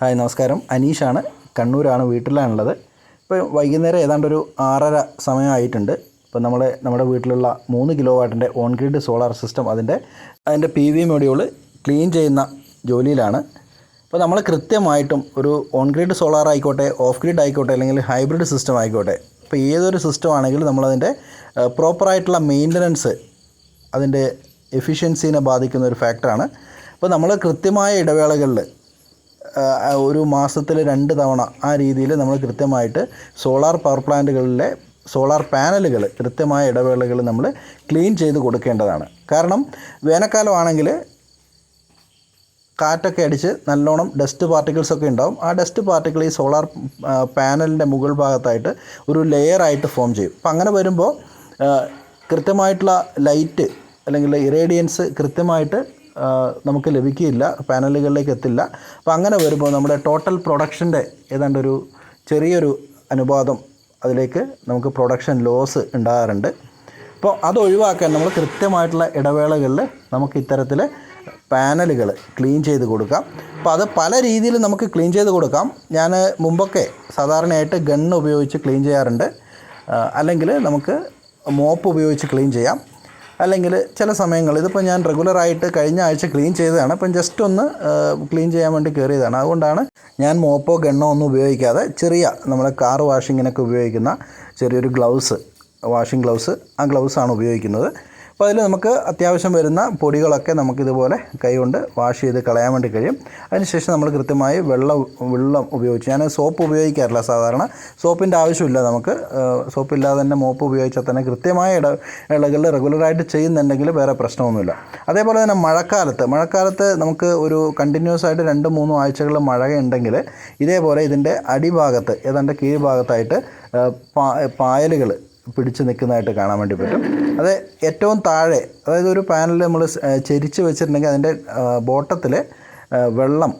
Hi നമസ്കാരം. അനീഷാണ്. കണ്ണൂരാണ് വീട്ടിലാണുള്ളത്. ഇപ്പോൾ വൈകുന്നേരം ഏതാണ്ട് ഒരു ആറര സമയമായിട്ടുണ്ട്. ഇപ്പോൾ നമ്മൾ നമ്മുടെ വീട്ടിലുള്ള മൂന്ന് കിലോ വാട്ടിന്റെ ഓൺ ഗ്രിഡ് സോളാർ സിസ്റ്റം അതിന്റെ അതിന്റെ പി വി മൊഡ്യൂൾ ക്ലീൻ ചെയ്യുന്ന ജോലിയിലാണ്. അപ്പോൾ നമ്മൾ കൃത്യമായിട്ടും ഒരു ഓൺ ഗ്രിഡ് സോളാർ ആയിക്കോട്ടെ ഓഫ് ഗ്രിഡ് ആയിക്കോട്ടെ അല്ലെങ്കിൽ ഹൈബ്രിഡ് സിസ്റ്റം ആയിക്കോട്ടെ ഇപ്പോൾ ഏതൊരു സിസ്റ്റം ആണെങ്കിലും നമ്മളതിന്റെ പ്രോപ്പറായിട്ടുള്ള മെയിന്റനൻസ് അതിന്റെ എഫിഷ്യൻസീനെ ബാധിക്കുന്ന ഒരു ഫാക്ടറാണ് അപ്പോൾ നമ്മൾ കൃത്യമായ ഇടവേളകളിൽ ഒരു മാസത്തിൽ രണ്ട് തവണ ആ രീതിയിൽ നമ്മൾ കൃത്യമായിട്ട് സോളാർ പവർ പ്ലാന്റുകളിലെ സോളാർ പാനലുകൾ കൃത്യമായ ഇടവേളകൾ നമ്മൾ ക്ലീൻ ചെയ്ത് കൊടുക്കേണ്ടതാണ്. കാരണം വേനൽക്കാലമാണെങ്കിൽ കാറ്റൊക്കെ അടിച്ച് നല്ലോണം ഡസ്റ്റ് പാർട്ടിക്കിൾസ് ഒക്കെ ഉണ്ടാവും. ആ ഡസ്റ്റ് പാർട്ടിക്കിൾ ഈ സോളാർ പാനലിന്റെ മുകൾ ഭാഗത്തായിട്ട് ഒരു ലെയറായിട്ട് ഫോം ചെയ്യും. അപ്പം അങ്ങനെ വരുമ്പോൾ കൃത്യമായിട്ടുള്ള ലൈറ്റ് അല്ലെങ്കിൽ ഇറേഡിയൻസ് കൃത്യമായിട്ട് നമുക്ക് ലഭിക്കുകയില്ല പാനലുകളിലേക്ക് എത്തില്ല. അപ്പോൾ അങ്ങനെ വരുമ്പോൾ നമ്മുടെ ടോട്ടൽ പ്രൊഡക്ഷന്റെ ഏതാണ്ട് ഒരു ചെറിയൊരു അനുപാതം അതിലേക്ക് നമുക്ക് പ്രൊഡക്ഷൻ ലോസ് ഉണ്ടാകാറുണ്ട്. അപ്പോൾ അത് ഒഴിവാക്കാൻ നമ്മൾ കൃത്യമായിട്ടുള്ള ഇടവേളകളിൽ നമുക്ക് ഇത്തരത്തിൽ പാനലുകൾ ക്ലീൻ ചെയ്ത് കൊടുക്കാം. അപ്പോൾ അത് പല രീതിയിൽ നമുക്ക് ക്ലീൻ ചെയ്ത് കൊടുക്കാം. ഞാൻ മുമ്പൊക്കെ സാധാരണയായിട്ട് ഗണ്ണ് ഉപയോഗിച്ച് ക്ലീൻ ചെയ്യാറുണ്ട്. അല്ലെങ്കിൽ നമുക്ക് മോപ്പ് ഉപയോഗിച്ച് ക്ലീൻ ചെയ്യാം. അല്ലെങ്കിൽ ചില സമയങ്ങളിൽ ഇതിപ്പോൾ ഞാൻ റെഗുലറായിട്ട് കഴിഞ്ഞ ആഴ്ച ക്ലീൻ ചെയ്തതാണ്. അപ്പം ജസ്റ്റ് ഒന്ന് ക്ലീൻ ചെയ്യാൻ വേണ്ടി കയറിയതാണ്. അതുകൊണ്ടാണ് ഞാൻ മോപ്പോ ഗണ്ണോ ഒന്നും ഉപയോഗിക്കാതെ ചെറിയ നമ്മുടെ കാർ വാഷിങ്ങിനൊക്കെ ഉപയോഗിക്കുന്ന ചെറിയൊരു ഗ്ലൗസ് വാഷിംഗ് ഗ്ലൗസ് ആ ഗ്ലൗസാണ് ഉപയോഗിക്കുന്നത്. അപ്പോൾ അതിൽ നമുക്ക് അത്യാവശ്യം വരുന്ന പൊടികളൊക്കെ നമുക്കിതുപോലെ കൈകൊണ്ട് വാഷ് ചെയ്ത് കളയാൻ വേണ്ടി കഴിയും. അതിനുശേഷം നമ്മൾ കൃത്യമായി വെള്ളം വെള്ളം ഉപയോഗിച്ച് ഞാൻ സോപ്പ് ഉപയോഗിക്കാറില്ല സാധാരണ. സോപ്പിന്റെ ആവശ്യമില്ല നമുക്ക്. സോപ്പില്ലാതെ തന്നെ മോപ്പ് ഉപയോഗിച്ചാൽ തന്നെ കൃത്യമായ ഇട ഇളകളിൽ റെഗുലറായിട്ട് ചെയ്യുന്നുണ്ടെങ്കിൽ വേറെ പ്രശ്നമൊന്നുമില്ല. അതേപോലെ തന്നെ മഴക്കാലത്ത് മഴക്കാലത്ത് നമുക്ക് ഒരു കണ്ടിന്യൂസ് ആയിട്ട് രണ്ട് മൂന്ന് ആഴ്ചകൾ മഴയുണ്ടെങ്കിൽ ഇതേപോലെ ഇതിന്റെ അടിഭാഗത്ത് ഏതാണ്ട് കീഴ്ഭാഗത്തായിട്ട് പായലുകൾ പിടിച്ച് നിൽക്കുന്നതായിട്ട് കാണാൻ വേണ്ടി പറ്റും. അത് ഏറ്റവും താഴെ അതായത് ഒരു പാനൽ നമ്മൾ ചെരിച്ച് വെച്ചിട്ടുണ്ടെങ്കിൽ അതിന്റെ ബോട്ടത്തിൽ വെള്ളം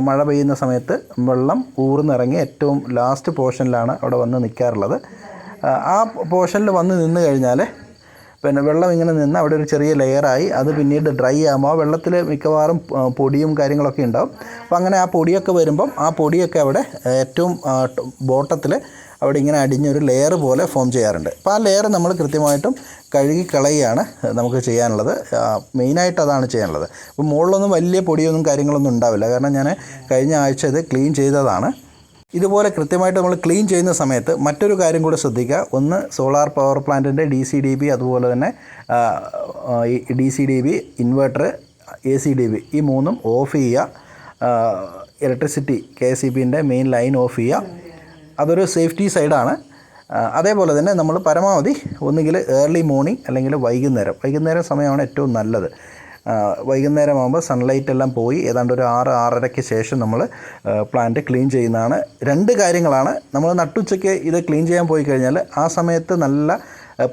മഴ പെയ്യുന്ന സമയത്ത് വെള്ളം ഊർന്നിറങ്ങി ഏറ്റവും ലാസ്റ്റ് പോർഷനിലാണ് അവിടെ വന്ന് നിൽക്കാറുള്ളത്. ആ, പോർഷനിൽ വന്ന് നിന്ന് കഴിഞ്ഞാൽ പിന്നെ വെള്ളം ഇങ്ങനെ നിന്ന് അവിടെ ഒരു ചെറിയ ലെയറായി അത് പിന്നീട് ഡ്രൈ ആകുമ്പോൾ വെള്ളത്തിൽ മിക്കവാറും പൊടിയും കാര്യങ്ങളൊക്കെ ഉണ്ടാവും. അപ്പോൾ അങ്ങനെ ആ പൊടിയൊക്കെ വരുമ്പം ആ പൊടിയൊക്കെ അവിടെ ഏറ്റവും ബോട്ടത്തിൽ അവിടെ ഇങ്ങനെ അടിഞ്ഞൊരു ലെയർ പോലെ ഫോം ചെയ്യാറുണ്ട്. അപ്പോൾ ആ ലെയർ നമ്മൾ കൃത്യമായിട്ടും കഴുകി കളയുകയാണ് നമുക്ക് ചെയ്യാനുള്ളത്. മെയിനായിട്ട് അതാണ് ചെയ്യാനുള്ളത്. അപ്പോൾ മുകളിലൊന്നും വലിയ പൊടിയൊന്നും കാര്യങ്ങളൊന്നും ഉണ്ടാവില്ല. കാരണം ഞാൻ കഴിഞ്ഞ ആഴ്ച ഇത് ക്ലീൻ ചെയ്തതാണ്. ഇതുപോലെ കൃത്യമായിട്ട് നമ്മൾ ക്ലീൻ ചെയ്യുന്ന സമയത്ത് മറ്റൊരു കാര്യം കൂടെ ശ്രദ്ധിക്കുക. ഒന്ന് സോളാർ പവർ പ്ലാന്റിന്റെ ഡി സി ഡി ബി അതുപോലെ തന്നെ D C D B inverter A C D B ഈ മൂന്നും ഓഫ് ചെയ്യുക. ഇലക്ട്രിസിറ്റി കെ എസ് ബിന്റെ മെയിൻ ലൈൻ ഓഫ് ചെയ്യുക. അതൊരു സേഫ്റ്റി സൈഡാണ് അതേപോലെ തന്നെ നമ്മൾ പരമാവധി ഒന്നുകിൽ ഏർലി മോർണിംഗ് അല്ലെങ്കിൽ വൈകുന്നേരം. വൈകുന്നേരം സമയമാണ് ഏറ്റവും നല്ലത്. വൈകുന്നേരം ആകുമ്പോൾ സൺലൈറ്റ് എല്ലാം പോയി. ഏതാണ്ട് ഒരു ആറ് ആറരയ്ക്ക് ശേഷം നമ്മൾ പ്ലാന്റ് ക്ലീൻ ചെയ്യുന്നതാണ്. രണ്ട് കാര്യങ്ങളാണ്. നമ്മൾ നട്ടുച്ചയ്ക്ക് ഇത് ക്ലീൻ ചെയ്യാൻ പോയി കഴിഞ്ഞാൽ ആ സമയത്ത് നല്ല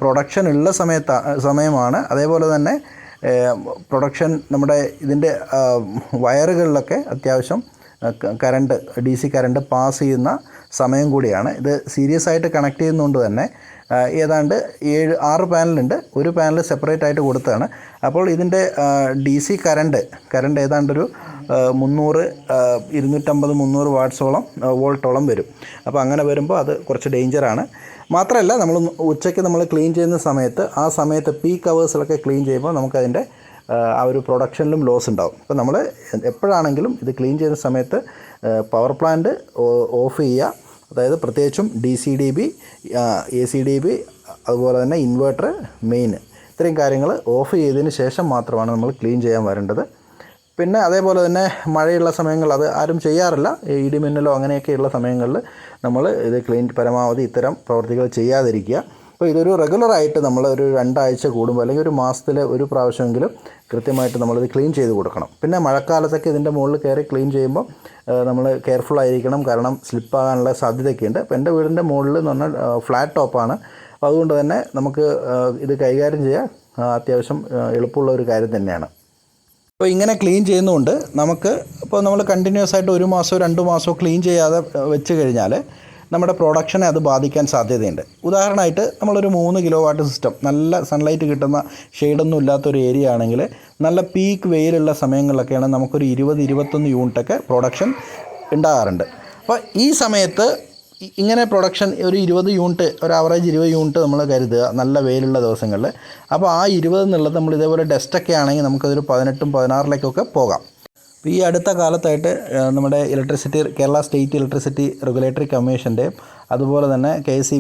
പ്രൊഡക്ഷൻ ഉള്ള സമയത്ത് സമയമാണ്. അതേപോലെ തന്നെ പ്രൊഡക്ഷൻ നമ്മുടെ ഇതിന്റെ വയറുകളിലൊക്കെ അത്യാവശ്യം current D C current pass ചെയ്യുന്ന സമയം കൂടിയാണ്. ഇത് സീരിയസ് ആയിട്ട് കണക്ട് ചെയ്യുന്നതുകൊണ്ട് തന്നെ ഏതാണ്ട് ഏഴ് ആറ് പാനലുണ്ട്. ഒരു പാനൽ സെപ്പറേറ്റ് ആയിട്ട് കൊടുത്തതാണ്. അപ്പോൾ ഇതിന്റെ ഡി സി കറണ്ട് കറണ്ട് ഏതാണ്ടൊരു മുന്നൂറ് ഇരുന്നൂറ്റമ്പത് മുന്നൂറ് വാട്ട്സോളം വോൾട്ടോളം വരും. അപ്പോൾ അങ്ങനെ വരുമ്പോൾ അത് കുറച്ച് ഡേഞ്ചറാണ് മാത്രമല്ല നമ്മൾ ഉച്ചയ്ക്ക് നമ്മൾ ക്ലീൻ ചെയ്യുന്ന സമയത്ത് ആ സമയത്ത് പീക്ക് അവേഴ്സിലൊക്കെ ക്ലീൻ ചെയ്യുമ്പോൾ നമുക്കതിന്റെ ആ ഒരു പ്രൊഡക്ഷനിലും ലോസ് ഉണ്ടാവും. അപ്പോൾ നമ്മൾ എപ്പോഴാണെങ്കിലും ഇത് ക്ലീൻ ചെയ്യുന്ന സമയത്ത് പവർ പ്ലാന്റ് ഓഫ് ചെയ്യുക. അതായത് പ്രത്യേകിച്ചും D C D B A C D B അതുപോലെ തന്നെ ഇൻവേർട്ടർ മെയിൻ ഇത്രയും കാര്യങ്ങൾ ഓഫ് ചെയ്തതിന് ശേഷം മാത്രമാണ് നമ്മൾ ക്ലീൻ ചെയ്യാൻ വരേണ്ടത്. പിന്നെ അതേപോലെ തന്നെ മഴയുള്ള സമയങ്ങൾ അത് ആരും ചെയ്യാറില്ല. ഇടിമിന്നലോ അങ്ങനെയൊക്കെയുള്ള സമയങ്ങളിൽ നമ്മൾ ഇത് ക്ലീൻ പരമാവധി ഇത്തരം പ്രവർത്തികൾ ചെയ്യാതിരിക്കുക. അപ്പോൾ ഇതൊരു റെഗുലറായിട്ട് നമ്മൾ ഒരു രണ്ടാഴ്ച കൂടുമ്പോൾ അല്ലെങ്കിൽ ഒരു മാസത്തിൽ ഒരു പ്രാവശ്യമെങ്കിലും കൃത്യമായിട്ട് നമ്മളിത് ക്ലീൻ ചെയ്ത് കൊടുക്കണം. പിന്നെ മഴക്കാലത്തൊക്കെ ഇതിന്റെ മുകളിൽ കയറി ക്ലീൻ ചെയ്യുമ്പോൾ നമ്മൾ കെയർഫുൾ ആയിരിക്കണം. കാരണം സ്ലിപ്പാകാനുള്ള സാധ്യതയൊക്കെയുണ്ട്. അപ്പോൾ എന്റെ വീടിന്റെ മുകളിൽ എന്ന് പറഞ്ഞാൽ ഫ്ലാറ്റ് ടോപ്പാണ് അപ്പോൾ അതുകൊണ്ട് തന്നെ നമുക്ക് ഇത് കൈകാര്യം ചെയ്യാൻ അത്യാവശ്യം എളുപ്പമുള്ള ഒരു കാര്യം തന്നെയാണ്. അപ്പോൾ ഇങ്ങനെ ക്ലീൻ ചെയ്യുന്നതുകൊണ്ട് നമുക്ക് ഇപ്പോൾ നമ്മൾ കണ്ടിന്യൂസ് ആയിട്ട് ഒരു മാസമോ രണ്ട് മാസമോ ക്ലീൻ ചെയ്യാതെ വെച്ച് കഴിഞ്ഞാൽ നമ്മുടെ പ്രൊഡക്ഷനെ അത് ബാധിക്കാൻ സാധ്യതയുണ്ട്. ഉദാഹരണമായിട്ട് നമ്മളൊരു മൂന്ന് കിലോ വാട്ട് സിസ്റ്റം നല്ല സൺലൈറ്റ് കിട്ടുന്ന ഷെയ്ഡൊന്നും ഇല്ലാത്തൊരു ഏരിയ ആണെങ്കിൽ നല്ല പീക്ക് വെയിലുള്ള സമയങ്ങളിലൊക്കെയാണ് നമുക്കൊരു ഇരുപത് ഇരുപത്തൊന്ന് യൂണിറ്റൊക്കെ പ്രൊഡക്ഷൻ ഉണ്ടാകാറുണ്ട്. അപ്പോൾ ഈ സമയത്ത് ഇങ്ങനെ പ്രൊഡക്ഷൻ ഒരു ഇരുപത് യൂണിറ്റ് ഒരു ആവറേജ് ഇരുപത് യൂണിറ്റ് നമ്മൾ കരുതുക നല്ല വെയിലുള്ള ദിവസങ്ങളിൽ. അപ്പോൾ ആ ഇരുപത് എന്നുള്ളത് നമ്മൾ ഇതേപോലെ ഡെസ്റ്റൊക്കെ ആണെങ്കിൽ നമുക്കതൊരു പതിനെട്ടും പതിനാറിലേക്കൊക്കെ പോകാം. ഈ അടുത്ത കാലത്തായിട്ട് നമ്മുടെ electricity Kerala state electricity regulatory കമ്മീഷന്റെയും അതുപോലെ തന്നെ കെ എസ് സി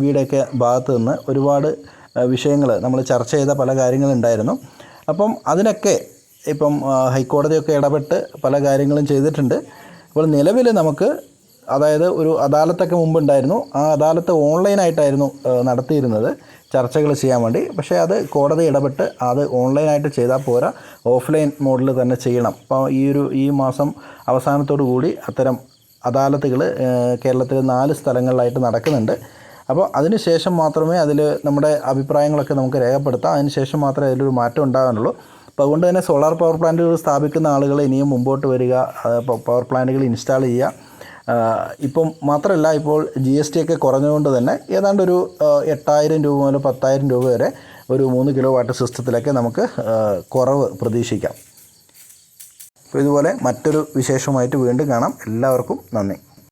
ഭാഗത്ത് നിന്ന് ഒരുപാട് വിഷയങ്ങൾ നമ്മൾ ചർച്ച ചെയ്ത പല കാര്യങ്ങളുണ്ടായിരുന്നു. അപ്പം അതിനൊക്കെ ഇപ്പം ഹൈക്കോടതിയൊക്കെ ഇടപെട്ട് പല കാര്യങ്ങളും ചെയ്തിട്ടുണ്ട്. അപ്പോൾ നിലവിൽ നമുക്ക് അതായത് ഒരു അദാലത്തൊക്കെ മുമ്പുണ്ടായിരുന്നു. ആ അദാലത്ത് ഓൺലൈനായിട്ടായിരുന്നു നടത്തിയിരുന്നത്. ചർച്ചകൾ ചെയ്യാൻ വേണ്ടി. പക്ഷേ അത് കോടതി ഇടപെട്ട് അത് ഓൺലൈനായിട്ട് ചെയ്താൽ പോരാ. ഓഫ്ലൈൻ മോഡിൽ തന്നെ ചെയ്യണം. അപ്പോൾ ഈ ഒരു ഈ മാസം അവസാനത്തോടു കൂടി അത്തരം അദാലത്തുകൾ കേരളത്തിലെ നാല് സ്ഥലങ്ങളിലായിട്ട് നടക്കുന്നുണ്ട്. അപ്പോൾ അതിനുശേഷം മാത്രമേ അതിൽ നമ്മുടെ അഭിപ്രായങ്ങളൊക്കെ നമുക്ക് രേഖപ്പെടുത്താം. അതിനുശേഷം മാത്രമേ അതിലൊരു മാറ്റം ഉണ്ടാകാനുള്ളൂ. അപ്പോൾ അതുകൊണ്ട് തന്നെ സോളാർ പവർ പ്ലാന്റുകൾ സ്ഥാപിക്കുന്ന ആളുകൾ ഇനിയും മുമ്പോട്ട് വരിക പവർ പ്ലാന്റുകൾ ഇൻസ്റ്റാൾ ചെയ്യുക ഇപ്പം മാത്രമല്ല ഇപ്പോൾ ജി എസ് ടി ഒക്കെ കുറഞ്ഞുകൊണ്ട് തന്നെ ഏതാണ്ട് ഒരു എട്ടായിരം രൂപ മുതൽ പത്തായിരം രൂപ വരെ ഒരു മൂന്ന് കിലോ വാട്ട് സിസ്റ്റത്തിലൊക്കെ നമുക്ക് കുറവ് പ്രതീക്ഷിക്കാം. അപ്പോൾ ഇതുപോലെ മറ്റൊരു വിശേഷമായിട്ട് വീണ്ടും കാണാം. എല്ലാവർക്കും നന്ദി.